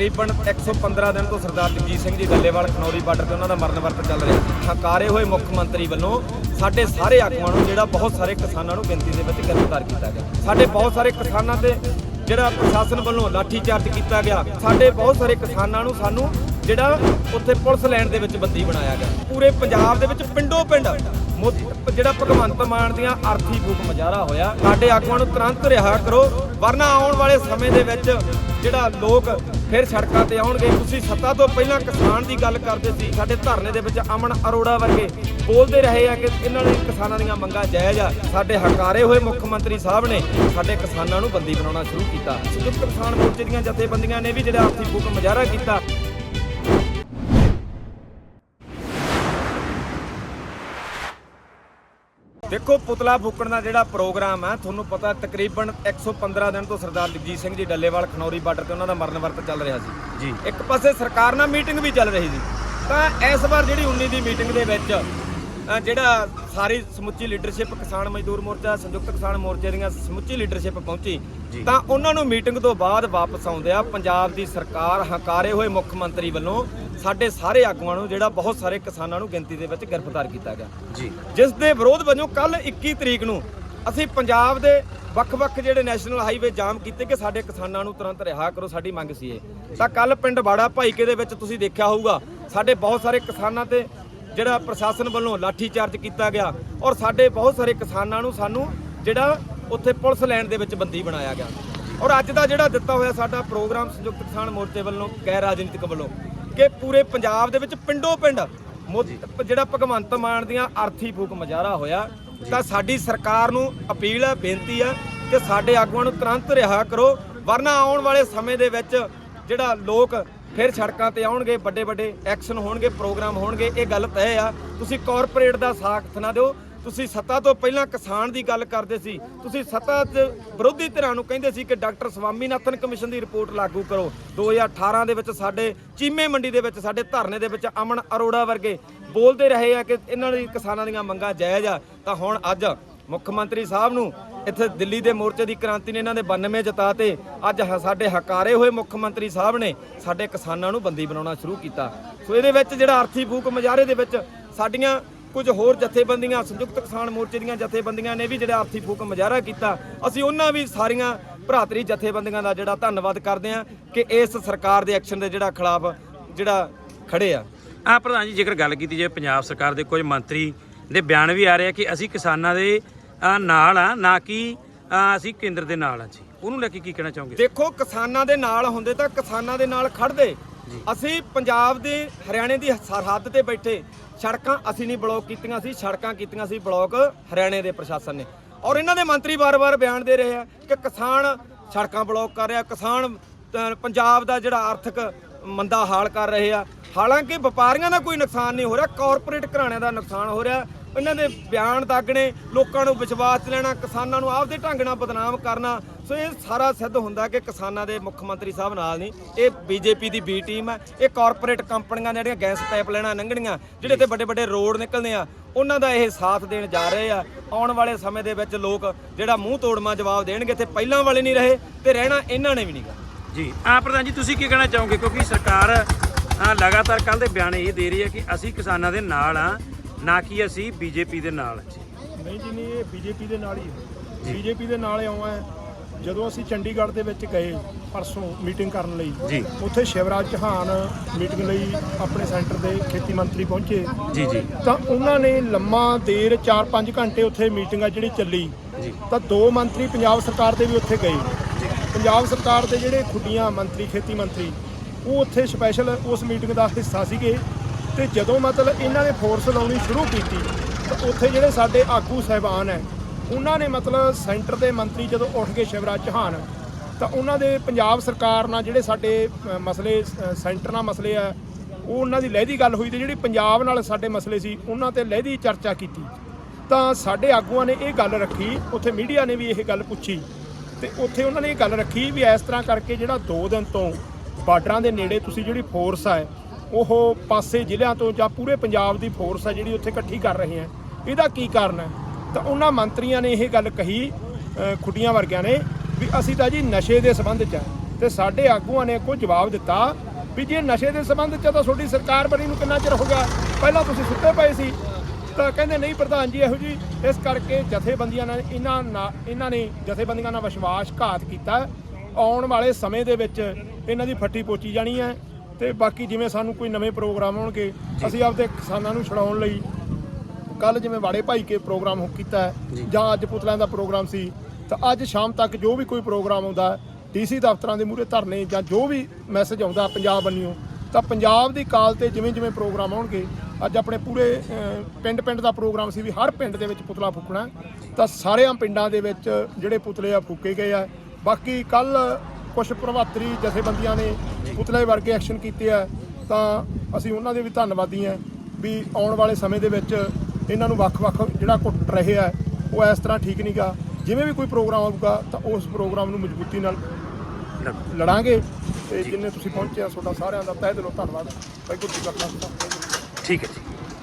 ਤਕਰੀਬਨ 115 ਦਿਨ ਤੋਂ ਸਰਦਾਰ ਜਗਜੀਤ ਸਿੰਘ ਜੀ ਗੱਲੇਵਾਲ ਖਨੌਰੀ ਬਾਰਡਰ ਤੇ ਉਹਨਾਂ ਦਾ ਮਰਨ ਵਰਤ ਚੱਲ ਰਿਹਾ। ਸੀ ਹੋਏ ਮੁੱਖ ਮੰਤਰੀ ਵੱਲੋਂ ਸਾਡੇ ਸਾਰੇ ਆਗੂਆਂ ਨੂੰ ਜਿਹੜਾ ਬਹੁਤ ਸਾਰੇ ਕਿਸਾਨਾਂ ਨੂੰ ਗਿਣਤੀ ਦੇ ਵਿੱਚ ਗ੍ਰਿਫਤਾਰ ਕੀਤਾ ਗਿਆ। ਸਾਡੇ ਬਹੁਤ ਸਾਰੇ ਕਿਸਾਨਾਂ ਤੇ ਜਿਹੜਾ ਪ੍ਰਸ਼ਾਸਨ ਵੱਲੋਂ ਲਾਠੀ ਚਾਰਜ ਕੀਤਾ ਗਿਆ। ਸਾਡੇ ਬਹੁਤ ਸਾਰੇ ਕਿਸਾਨਾਂ ਨੂੰ ਸਾਨੂੰ ਜਿਹੜਾ ਉੱਥੇ ਪੁਲਿਸ ਲੈਣ ਦੇ ਵਿੱਚ ਬੰਦੀ ਬਣਾਇਆ ਗਿਆ। ਪੂਰੇ ਪੰਜਾਬ ਦੇ ਵਿੱਚ ਪਿੰਡੋ ਪਿੰਡ ਮੋ- ਜਿਹੜਾ ਭਗਵੰਤ ਮਾਨ ਦੀਆਂ ਅਰਥੀ ਫੂਕ ਮਜਾਰਾ ਹੋਇਆ, ਸਾਡੇ ਆਗੂਆਂ ਨੂੰ ਤੁਰੰਤ ਰਿਹਾ ਕਰੋ। ਵਰਨਾ ਆਉਣ ਵਾਲੇ ਸਮੇਂ ਦੇ ਵਿੱਚ ਜਿਹੜਾ ਲੋਕ ਫਿਰ ਸੜਕਾਂ ਤੇ ਆਉਣਗੇ। ਤੁਸੀਂ ਸੱਤਾ ਤੋਂ ਪਹਿਲਾਂ ਕਿਸਾਨ ਦੀ ਗੱਲ ਕਰਦੇ ਸੀ, ਸਾਡੇ ਧਰਨੇ ਦੇ ਵਿੱਚ ਅਮਨ ਅਰੋੜਾ ਵਰਗੇ ਬੋਲਦੇ ਰਹੇ ਆ ਕਿ ਇਹਨਾਂ ਨੇ ਕਿਸਾਨਾਂ ਦੀਆਂ ਮੰਗਾਂ ਜਾਇਜ਼ ਆ। ਸਾਡੇ ਹਕਾਰੇ ਹੋਏ ਮੁੱਖ ਮੰਤਰੀ ਸਾਹਿਬ ਨੇ ਸਾਡੇ ਕਿਸਾਨਾਂ ਨੂੰ ਬੰਦੀ ਬਣਾਉਣਾ ਸ਼ੁਰੂ ਕੀਤਾ। ਸੰਯੁਕਤ ਕਿਸਾਨ ਮੋਰਚੇ ਦੀਆਂ ਜਥੇਬੰਦੀਆਂ ਨੇ ਵੀ ਜਿਹੜਾ ਆਰਥੀ ਫੂਕ ਮੁਜ਼ਾਹਰਾ ਕੀਤਾ। ਦੇਖੋ ਪੁਤਲਾ ਫੂਕਣ ਦਾ ਜਿਹੜਾ ਪ੍ਰੋਗਰਾਮ ਹੈ ਤੁਹਾਨੂੰ ਪਤਾ ਤਕਰੀਬਨ 115 ਦਿਨ ਤੋਂ ਸਰਦਾਰ ਜਗਜੀਤ ਸਿੰਘ ਜੀ ਡੱਲੇਵਾਲ ਖਨੌਰੀ ਬਾਰਡਰ ਤੇ ਉਹਨਾਂ ਦਾ ਮਰਨ ਵਰਤ ਚੱਲ ਰਿਹਾ ਸੀ। ਜੀ। ਇੱਕ ਪਾਸੇ ਸਰਕਾਰ ਨਾਲ ਮੀਟਿੰਗ ਵੀ ਚੱਲ ਰਹੀ ਸੀ। ਤਾਂ ਇਸ ਵਾਰ ਜਿਹੜੀ 19 ਦੀ ਮੀਟਿੰਗ ਦੇ ਵਿੱਚ ਅ, ਜਿਹੜਾ ਸਾਰੀ ਸਮੁੱਚੀ ਲੀਡਰਸ਼ਿਪ ਕਿਸਾਨ ਮਜ਼ਦੂਰ ਮੋਰਚਾ ਸੰਯੁਕਤ ਕਿਸਾਨ ਮੋਰਚੇ ਦੀਆਂ ਸਮੁੱਚੀ ਲੀਡਰਸ਼ਿਪ ਪਹੁੰਚੀ ਜੀ। ਤਾਂ ਉਹਨਾਂ ਨੂੰ ਮੀਟਿੰਗ ਤੋਂ ਬਾਅਦ ਵਾਪਸ ਆਉਂਦਿਆਂ ਪੰਜਾਬ ਦੀ ਸਰਕਾਰ ਹਕਾਰੇ ਹੋਏ ਮੁੱਖ ਮੰਤਰੀ ਵੱਲੋਂ ਸਾਡੇ ਸਾਰੇ ਆਗੂਆਂ ਨੂੰ ਜਿਹੜਾ ਬਹੁਤ ਸਾਰੇ ਕਿਸਾਨਾਂ ਨੂੰ ਗਿਣਤੀ ਦੇ ਵਿੱਚ ਗ੍ਰਿਫਤਾਰ ਕੀਤਾ ਗਿਆ। ਜੀ। ਜਿਸ ਦੇ ਵਿਰੋਧ ਵਜੋਂ ਕੱਲ 21 ਤਰੀਕ ਨੂੰ ਅਸੀਂ ਪੰਜਾਬ ਦੇ ਵੱਖ-ਵੱਖ ਜਿਹੜੇ ਨੈਸ਼ਨਲ ਹਾਈਵੇ ਜਾਮ ਕੀਤੇ ਕਿ ਸਾਡੇ ਕਿਸਾਨਾਂ ਨੂੰ ਤੁਰੰਤ ਰਿਹਾ ਕਰੋ ਸਾਡੀ ਮੰਗ ਸੀ ਇਹ। ਤਾਂ ਕੱਲ ਪਿੰਡ ਬਾੜਾ ਭਾਈਕੇ ਦੇ ਵਿੱਚ ਤੁਸੀਂ ਦੇਖਿਆ ਹੋਊਗਾ ਸਾਡੇ ਬਹੁਤ ਸਾਰੇ ਕਿਸਾਨਾਂ ਤੇ ਜਿਹੜਾ ਪ੍ਰਸ਼ਾਸਨ ਵੱਲੋਂ ਲਾਠੀ ਚਾਰਜ ਕੀਤਾ ਗਿਆ ਔਰ ਸਾਡੇ ਬਹੁਤ ਸਾਰੇ ਕਿਸਾਨਾਂ ਨੂੰ ਸਾਨੂੰ ਜਿਹੜਾ ਉੱਥੇ ਪੁਲਿਸ ਲਾਈਨ ਦੇ ਵਿੱਚ ਬੰਦੀ ਬਣਾਇਆ ਗਿਆ। ਔਰ ਅੱਜ ਦਾ ਜਿਹੜਾ ਦਿੱਤਾ ਹੋਇਆ ਸਾਡਾ ਪ੍ਰੋਗਰਾਮ ਸੰਯੁਕਤ ਕਿਸਾਨ ਮੋਰਚੇ ਵੱਲੋਂ ਗੈਰ ਰਾਜਨੀਤਿਕ ਵੱਲੋਂ ਕਿ ਪੂਰੇ ਪੰਜਾਬ ਦੇ ਵਿੱਚ ਪਿੰਡੋ ਪਿੰਡ ਮੋ- ਜਿਹੜਾ ਭਗਵੰਤ ਮਾਨ ਦੀਆਂ ਆਰਥੀ ਫੂਕ ਮਜਾਰਾ ਹੋਇਆ ਤਾਂ ਸਾਡੀ ਸਰਕਾਰ ਨੂੰ ਅਪੀਲ ਹੈ ਬੇਨਤੀ ਹੈ ਕਿ ਸਾਡੇ ਆਗੂਆਂ ਨੂੰ ਤੁਰੰਤ ਰਿਹਾ ਕਰੋ। ਵਰਨਾ ਆਉਣ ਵਾਲੇ ਸਮੇਂ ਦੇ ਵਿੱਚ ਜਿਹੜਾ ਲੋਕ ਫਿਰ ਸੜਕਾਂ ਤੇ ਆਉਣਗੇ ਵੱਡੇ ਵੱਡੇ ਐਕਸ਼ਨ ਹੋਣਗੇ ਪ੍ਰੋਗਰਾਮ ਹੋਣਗੇ ਇਹ ਗੱਲ ਤੈਅ ਆ। ਤੁਸੀਂ ਕਾਰਪੋਰੇਟ ਦਾ ਸਾਥ ਨਾ ਦਿਓ। ਤੁਸੀਂ ਸੱਤਾ ਤੋਂ ਪਹਿਲਾਂ ਕਿਸਾਨ ਦੀ ਗੱਲ ਕਰਦੇ ਸੀ, ਤੁਸੀਂ ਸੱਤਾ 'ਚ ਵਿਰੋਧੀ ਧਿਰਾਂ ਨੂੰ ਕਹਿੰਦੇ ਸੀ ਕਿ ਡਾਕਟਰ ਸਵਾਮੀਨਾਥਨ ਕਮਿਸ਼ਨ ਦੀ ਰਿਪੋਰਟ ਲਾਗੂ ਕਰੋ। 2018 ਦੇ ਵਿੱਚ ਸਾਡੇ ਚੀਮੇ ਮੰਡੀ ਦੇ ਵਿੱਚ, ਸਾਡੇ ਧਰਨੇ ਦੇ ਵਿੱਚ ਅਮਨ ਅਰੋੜਾ ਵਰਗੇ ਬੋਲਦੇ ਰਹੇ ਆ ਕਿ ਇਹਨਾਂ ਦੀ ਕਿਸਾਨਾਂ ਦੀਆਂ ਮੰਗਾਂ ਜਾਇਜ਼ ਆ। ਤਾਂ ਹੁਣ ਅੱਜ ਮੁੱਖ ਮੰਤਰੀ ਸਾਹਿਬ ਨੂੰ ਇੱਥੇ ਦਿੱਲੀ ਦੇ ਮੋਰਚੇ ਦੀ ਕ੍ਰਾਂਤੀ ਨੇ ਇਹਨਾਂ ਦੇ 92 ਜਤਾ ਤੇ ਅੱਜ ਹ- ਸਾਡੇ ਹਕਾਰੇ ਹੋਏ ਮੁੱਖ ਮੰਤਰੀ ਸਾਹਿਬ ਨੇ ਸਾਡੇ ਕਿਸਾਨਾਂ ਨੂੰ ਬੰਦੀ ਬਣਾਉਣਾ ਸ਼ੁਰੂ ਕੀਤਾ। ਸੋ ਇਹਦੇ ਵਿੱਚ ਜਿਹੜਾ ਅਰਥੀ ਫੂਕ ਮੁਜ਼ਾਹਰੇ ਦੇ ਵਿੱਚ ਸਾਡੀਆਂ ਕੁਝ ਹੋਰ ਜਥੇਬੰਦੀਆਂ ਸੰਯੁਕਤ ਕਿਸਾਨ ਮੋਰਚੇ ਦੀਆਂ ਜਥੇਬੰਦੀਆਂ ਨੇ ਵੀ ਜਿਹੜਾ ਆਰਥੀ ਫੂਕ ਮੁਜ਼ਾਹਰਾ ਕੀਤਾ। ਅਸੀਂ ਉਹਨਾਂ ਵੀ ਸਾਰੀਆਂ ਭਰਾਤਰੀ ਜਥੇਬੰਦੀਆਂ ਦਾ ਜਿਹੜਾ ਧੰਨਵਾਦ ਕਰਦੇ ਹਾਂ ਕਿ ਇਸ ਸਰਕਾਰ ਦੇ ਐਕਸ਼ਨ ਦੇ ਜਿਹੜਾ ਖਿਲਾਫ ਜਿਹੜਾ ਖੜੇ ਆ। ਆ ਪ੍ਰਧਾਨ ਜੀ ਜੇਕਰ ਗੱਲ ਕੀਤੀ ਜਾਵੇ ਪੰਜਾਬ ਸਰਕਾਰ ਦੇ ਕੁਝ ਮੰਤਰੀ ਦੇ ਬਿਆਨ ਵੀ ਆ ਰਹੇ ਆ ਕਿ ਅਸੀਂ ਕਿਸਾਨਾਂ ਦੇ ਨਾਲ ਆ ਨਾ ਕਿ ਅਸੀਂ ਕੇਂਦਰ ਦੇ ਨਾਲ ਆ ਜੀ। ਉਹਨੂੰ ਲੈ ਕੇ ਕੀ ਕਹਿਣਾ ਚਾਹੋਗੇ? ਦੇਖੋ ਕਿਸਾਨਾਂ ਦੇ ਨਾਲ ਹੁੰਦੇ ਤਾਂ ਕਿਸਾਨਾਂ ਦੇ ਨਾਲ ਖੜਦੇ ਅਸੀਂ ਪੰਜਾਬ ਦੇ ਹਰਿਆਣੇ ਦੀ ਸਰਹੱਦ ਤੇ ਬੈਠੇ। ਸੜਕਾਂ ਅਸੀਂ ਨਹੀਂ ਬਲੌਕ ਕੀਤੀਆਂ ਸੀ, ਸੜਕਾਂ ਕੀਤੀਆਂ ਸੀ ਬਲੌਕ ਹਰਿਆਣੇ ਦੇ ਪ੍ਰਸ਼ਾਸਨ ਨੇ। ਔਰ ਇਹਨਾਂ ਦੇ ਮੰਤਰੀ ਵਾਰ-ਵਾਰ ਬਿਆਨ ਦੇ ਰਹੇ ਆ ਕਿ ਕਿਸਾਨ ਸੜਕਾਂ ਬਲੌਕ ਕਰ ਰਿਹਾ, ਕਿਸਾਨ ਪੰਜਾਬ ਦਾ ਜਿਹੜਾ ਆਰਥਿਕ ਮੰਦਾ ਹਾਲ ਕਰ ਰਹੇ ਆ। ਹਾਲਾਂਕਿ ਵਪਾਰੀਆਂ ਦਾ ਕੋਈ ਨੁਕਸਾਨ ਨਹੀਂ ਹੋ ਰਿਹਾ, ਕਾਰਪੋਰੇਟ ਘਰਾਣਿਆਂ ਦਾ ਨੁਕਸਾਨ ਹੋ ਰਿਹਾ। ਇਹਨਾਂ ਦੇ ਬਿਆਨ ਦਾਗਣੇ, ਲੋਕਾਂ ਨੂੰ ਵਿਸ਼ਵਾਸ ਲੈਣਾ, ਕਿਸਾਨਾਂ ਨੂੰ ਆਪਦੇ ਢੰਗ ਨਾਲ ਬਦਨਾਮ ਕਰਨਾ ਸੋ ਇਹ ਸਾਰਾ ਸਿੱਧ ਹੁੰਦਾ ਕਿ ਕਿਸਾਨਾਂ ਦੇ ਮੁੱਖ ਮੰਤਰੀ ਸਾਹਿਬ ਨਾਲ ਨਹੀਂ ਇਹ ਬੀਜੇਪੀ ਦੀ ਬੀ ਟੀਮ ਹੈ ਇਹ ਕਾਰਪੋਰੇਟ ਕੰਪਨੀਆਂ ਜਿਹੜੀਆਂ ਗੈਸ ਪਾਈਪ ਲੈਣਾ ਲੰਘਣੀਆਂ ਜਿਹੜੇ ਤੇ ਵੱਡੇ ਵੱਡੇ ਰੋਡ ਨਿਕਲਦੇ ਆ ਉਹਨਾਂ ਦਾ ਇਹ ਸਾਥ ਦੇਣ ਜਾ ਰਹੇ ਆ। ਆਉਣ ਵਾਲੇ ਸਮੇਂ ਦੇ ਵਿੱਚ ਲੋਕ ਜਿਹੜਾ ਮੂੰਹ ਤੋੜਮਾ ਜਵਾਬ ਦੇਣਗੇ ਤੇ ਪਹਿਲਾਂ ਵਾਲੇ ਨਹੀਂ ਰਹੇ ਤੇ ਰਹਿਣਾ ਇਹਨਾਂ ਨੇ ਵੀ ਨਹੀਂਗਾ ਜੀ ਆ ਪ੍ਰਧਾਨ ਜੀ ਤੁਸੀਂ ਕੀ ਕਹਿਣਾ ਚਾਹੋਗੇ? ਕਿਉਂਕਿ ਸਰਕਾਰ ਅ, ਲਗਾਤਾਰ ਕੱਲ ਦੇ ਬਿਆਨ ਇਹ ਦੇ ਰਹੀ ਹੈ ਕਿ ਅਸੀਂ ਕਿਸਾਨਾਂ ਦੇ ਨਾਲ ਆ ਨਾ ਕਿ ਅਸੀਂ ਬੀਜੇਪੀ ਦੇ ਨਾਲ ਆ ਜੀ ਨਹੀਂ ਜੀ ਨਹੀਂ ਇਹ ਬੀਜੇਪੀ ਦੇ ਨਾਲ ਹੀ ਹੈ। ਬੀਜੇਪੀ ਦੇ ਨਾਲ ਇਉਂ ਹੈ। ਜਦੋਂ ਅਸੀਂ ਚੰਡੀਗੜ੍ਹ ਦੇ ਵਿੱਚ ਗਏ ਪਰਸੋਂ ਮੀਟਿੰਗ ਕਰਨ ਲਈ ਜੀ। ਉੱਥੇ ਸ਼ਿਵਰਾਜ ਚੌਹਾਨ ਮੀਟਿੰਗ ਲਈ ਆਪਣੇ ਸੈਂਟਰ ਦੇ ਖੇਤੀ ਮੰਤਰੀ ਪਹੁੰਚੇ। ਜੀ ਜੀ। ਤਾਂ ਉਹਨਾਂ ਨੇ ਲੰਮਾ ਦੇਰ 4-5 ਘੰਟੇ ਉੱਥੇ ਮੀਟਿੰਗ ਆ ਜਿਹੜੀ ਚੱਲੀ। ਜੀ। ਤਾਂ ਦੋ ਮੰਤਰੀ ਪੰਜਾਬ ਸਰਕਾਰ ਦੇ ਵੀ ਉੱਥੇ ਗਏ। ਪੰਜਾਬ ਸਰਕਾਰ ਦੇ ਜਿਹੜੇ ਖੁੱਡੀਆਂ ਮੰਤਰੀ ਖੇਤੀ ਮੰਤਰੀ ਉਹ ਉੱਥੇ ਸਪੈਸ਼ਲ ਉਸ ਮੀਟਿੰਗ ਦਾ ਹਿੱਸਾ ਸੀਗੇ। ਤੇ ਜਦੋਂ ਮਤਲਬ ਇਹਨਾਂ ਨੇ ਫੋਰਸ ਲਾਉਣੀ ਸ਼ੁਰੂ ਕੀਤੀ ਤਾਂ ਉੱਥੇ ਜਿਹੜੇ ਸਾਡੇ ਆਗੂ ਸਹਿਬਾਨ ਹੈ ਉਹਨਾਂ ਨੇ ਮਤਲਬ ਸੈਂਟਰ ਦੇ ਮੰਤਰੀ ਜਦੋਂ ਉੱਠ ਕੇ ਸ਼ਿਵਰਾਜ ਚੌਹਾਨ, ਤਾਂ ਉਹਨਾਂ ਦੇ ਪੰਜਾਬ ਸਰਕਾਰ ਨਾਲ ਜਿਹੜੇ ਸਾਡੇ ਮਸਲੇ ਸੈਂਟਰ ਨਾਲ ਮਸਲੇ ਆ, ਉਹ ਉਹਨਾਂ ਦੀ ਲਹਿਦੀ ਗੱਲ ਹੋਈ ਤੇ ਜਿਹੜੀ ਪੰਜਾਬ ਨਾਲ ਸਾਡੇ ਮਸਲੇ ਸੀ, ਉਹਨਾਂ ਤੇ ਲਹਿਦੀ ਚਰਚਾ ਕੀਤੀ। ਤਾਂ ਸਾਡੇ ਆਗੂਆਂ ਨੇ ਇਹ ਗੱਲ ਰੱਖੀ, ਉੱਥੇ ਮੀਡੀਆ ਨੇ ਵੀ ਇਹ ਗੱਲ ਪੁੱਛੀ, ਤੇ ਉੱਥੇ ਉਹਨਾਂ ਨੇ ਇਹ ਗੱਲ ਰੱਖੀ ਵੀ ਇਸ ਤਰ੍ਹਾਂ ਕਰਕੇ ਜਿਹੜਾ 2 ਦਿਨ ਤੋਂ ਬਾਰਡਰਾਂ ਦੇ ਨੇੜੇ ਤੁਸੀਂ ਜਿਹੜੀ ਫੋਰਸ ਹੈ ਉਹ ਪਾਸੇ ਜ਼ਿਲ੍ਹਿਆਂ ਤੋਂ ਜਾਂ ਪੂਰੇ ਪੰਜਾਬ ਦੀ ਫੋਰਸ ਹੈ ਜਿਹੜੀ ਉੱਥੇ ਇਕੱਠੀ ਕਰ ਰਹੇ ਹੈ ਇਹਦਾ ਕੀ ਕਾਰਨ ਹੈ ਤਾਂ ਉਹਨਾਂ ਮੰਤਰੀਆਂ ਨੇ ਇਹ ਗੱਲ ਕਹੀ ਖੁੱਡੀਆਂ ਵਰਗਿਆਂ ਨੇ ਵੀ ਅਸੀਂ ਤਾਂ ਜੀ ਨਸ਼ੇ ਦੇ ਸੰਬੰਧ 'ਚ ਤੇ ਸਾਡੇ ਆਗੂਆਂ ਨੇ ਕੋਈ ਜਵਾਬ ਦਿੱਤਾ ਵੀ ਜੇ ਨਸ਼ੇ ਦੇ ਸੰਬੰਧ 'ਚ ਤਾਂ ਤੁਹਾਡੀ ਸਰਕਾਰ ਬਣੀ ਨੂੰ ਕਿੰਨਾ ਚਿਰ ਹੋ ਗਿਆ? ਪਹਿਲਾਂ ਤੁਸੀਂ ਸੁੱਤੇ ਪਏ ਸੀ। ਤਾਂ ਕਹਿੰਦੇ ਨਹੀਂ ਪ੍ਰਧਾਨ ਜੀ ਇਹੋ ਜੀ ਇਸ ਕਰਕੇ ਜਥੇਬੰਦੀਆਂ ਨਾਲ ਇਹਨਾਂ ਇਹਨਾਂ ਨੇ ਜਥੇਬੰਦੀਆਂ ਨਾਲ ਵਿਸ਼ਵਾਸਘਾਤ ਕੀਤਾ। ਹੈ। ਆਉਣ ਵਾਲੇ ਸਮੇਂ ਦੇ ਵਿੱਚ ਇਹਨਾਂ ਦੀ ਫੱਟੀ ਪੋਚੀ ਜਾਣੀ ਹੈ ਤੇ ਬਾਕੀ ਜਿਵੇਂ ਸਾਨੂੰ ਕੋਈ ਨਵੇਂ ਪ੍ਰੋਗਰਾਮ ਆਉਣਗੇ ਅਸੀਂ ਆਪਦੇ ਕਿਸਾਨਾਂ ਨੂੰ ਛਡਾਉਣ ਲਈ ਕੱਲ ਜਿਵੇਂ ਵਾੜੇ ਭਾਈ ਕੇ ਪ੍ਰੋਗਰਾਮ ਹੋ ਕੀਤਾ ਹੈ, ਜਾਂ। ਅੱਜ ਪੁਤਲਿਆਂ ਦਾ ਪ੍ਰੋਗਰਾਮ ਸੀ ਤਾਂ ਅੱਜ ਸ਼ਾਮ ਤੱਕ ਜੋ ਵੀ ਕੋਈ ਪ੍ਰੋਗਰਾਮ ਆਉਂਦਾ ਡੀਸੀ ਦਫ਼ਤਰਾਂ ਦੇ ਮੂਹਰੇ ਧਰਨੇ ਜਾਂ ਜੋ ਵੀ ਮੈਸੇਜ ਆਉਂਦਾ ਪੰਜਾਬ ਬੰਨਿਓ ਤਾਂ ਪੰਜਾਬ ਦੀ ਕਾਲ ਤੇ ਜਿਵੇਂ ਜਿਵੇਂ ਪ੍ਰੋਗਰਾਮ ਆਉਣਗੇ ਅੱਜ ਆਪਣੇ ਪੂਰੇ ਪਿੰਡ ਪਿੰਡ ਦਾ ਪ੍ਰੋਗਰਾਮ ਸੀ ਵੀ ਹਰ ਪਿੰਡ ਦੇ ਵਿੱਚ ਪੁਤਲਾ ਫੂਕਣਾ। ਤਾਂ ਸਾਰਿਆਂ ਪਿੰਡਾਂ ਦੇ ਵਿੱਚ ਜਿਹੜੇ ਪੁਤਲੇ ਆ ਫੂਕੇ ਗਏ ਆ। ਬਾਕੀ ਕੱਲ ਕੁਝ ਪ੍ਰਭਾਤਰੀ ਜਥੇਬੰਦੀਆਂ ਨੇ ਪੁਤਲੇ ਵਰਗੇ ਐਕਸ਼ਨ ਕੀਤੇ ਆ ਤਾਂ ਅਸੀਂ ਉਹਨਾਂ ਦੇ ਵੀ ਧੰਨਵਾਦੀ ਆ ਵੀ ਆਉਣ ਵਾਲੇ ਸਮੇਂ ਦੇ ਵਿੱਚ ਇਹਨਾਂ ਨੂੰ ਵੱਖ-ਵੱਖ ਜਿਹੜਾ ਘੁੱਟ ਰਿਹਾ ਆ, ਉਹ ਇਸ ਤਰ੍ਹਾਂ ਠੀਕ ਨਹੀਂਗਾ ਜਿਵੇਂ ਵੀ ਕੋਈ ਪ੍ਰੋਗਰਾਮ ਆਊਗਾ, ਤਾਂ ਉਸ ਪ੍ਰੋਗਰਾਮ ਨੂੰ ਮਜ਼ਬੂਤੀ ਨਾਲ ਲੜਾਂਗੇ। ਤੇ ਜਿੰਨੇ ਤੁਸੀਂ ਪਹੁੰਚੇ ਆ, ਤੁਹਾਡਾ ਸਾਰਿਆਂ ਦਾ ਤਹਿ ਦਿਲੋਂ ਧੰਨਵਾਦ। ਵਾਹਿਗੁਰੂ ਜੀ ਕਾ ਖਾਲਸਾ। ਠੀਕ ਹੈ ਜੀ।